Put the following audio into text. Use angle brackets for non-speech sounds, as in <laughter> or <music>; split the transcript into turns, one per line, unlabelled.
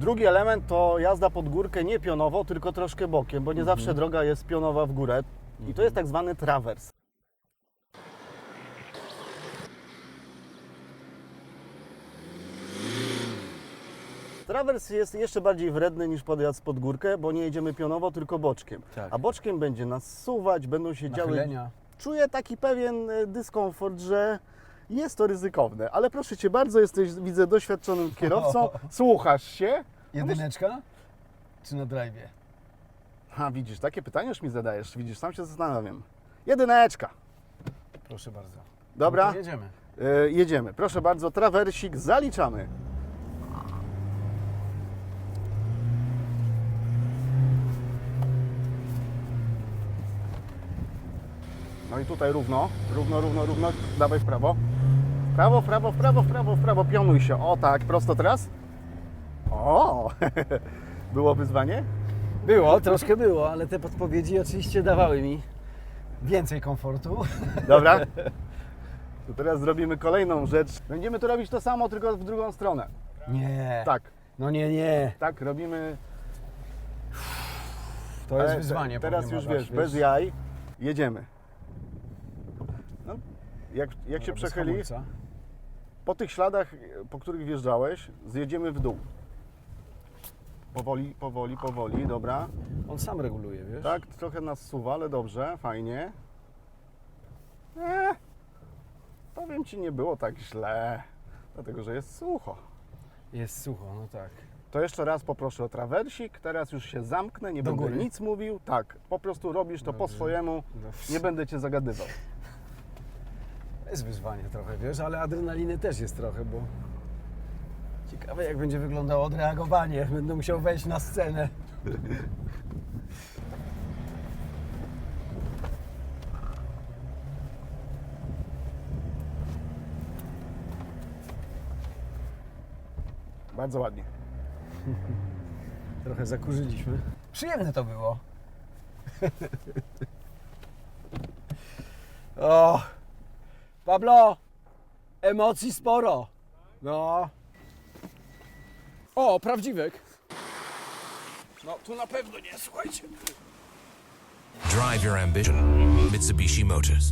Drugi element to jazda pod górkę nie pionowo, tylko troszkę bokiem, bo nie zawsze droga jest pionowa w górę. I to jest tak zwany trawers. Trawers jest jeszcze bardziej wredny niż podjazd pod górkę, bo nie jedziemy pionowo, tylko boczkiem.
Tak.
A boczkiem będzie nas suwać, będą się działy
Nachylenia.
czuję taki pewien e, dyskomfort, że jest to ryzykowne, ale proszę Cię bardzo, jesteś, widzę, doświadczonym kierowcą, <laughs> słuchasz się.
Jedyneczka? Czy na drive'ie?
A widzisz, takie pytania już mi zadajesz, widzisz, sam się zastanawiam. Jedyneczka.
Proszę bardzo.
Dobra,
No to jedziemy.
e, jedziemy. Proszę bardzo, trawersik zaliczamy. No i tutaj równo, równo, równo, równo, dawaj w prawo. W prawo, w prawo, w prawo, w prawo, w prawo, pionuj się. O tak, prosto teraz. <laughs> Było wyzwanie?
Było, troszkę było, ale te podpowiedzi oczywiście dawały mi więcej komfortu.
Dobra. <laughs> To teraz zrobimy kolejną rzecz. Będziemy tu robić to samo, tylko w drugą stronę.
Nie.
Tak,
No nie, nie.
tak, robimy.
To jest wyzwanie.
te- Teraz już wiesz, bez jaj. Jedziemy. No, jak, jak się przechyli, po tych śladach, po których wjeżdżałeś, zjedziemy w dół. Powoli, powoli, powoli, dobra.
On sam reguluje, wiesz?
Tak, trochę nas suwa, ale dobrze, fajnie. Eee, powiem Ci, nie było tak źle, dlatego że jest sucho.
Jest sucho, no tak.
To jeszcze raz poproszę o trawersik, teraz już się zamknę, nie
Do
będę
góry.
nic mówił. Tak, po prostu robisz to po
Dobrze.
swojemu,
No,
nie będę Cię zagadywał.
Jest wyzwanie trochę, wiesz, ale adrenaliny też jest trochę, bo ciekawe jak będzie wyglądało odreagowanie. Będę musiał wejść na scenę.
Bardzo ładnie.
Trochę zakurzyliśmy. Przyjemne to było. o, Pablo, emocji sporo. No. O, prawdziwek. No, tu na pewno nie, słuchajcie.
Drive your ambition. Mitsubishi Motors.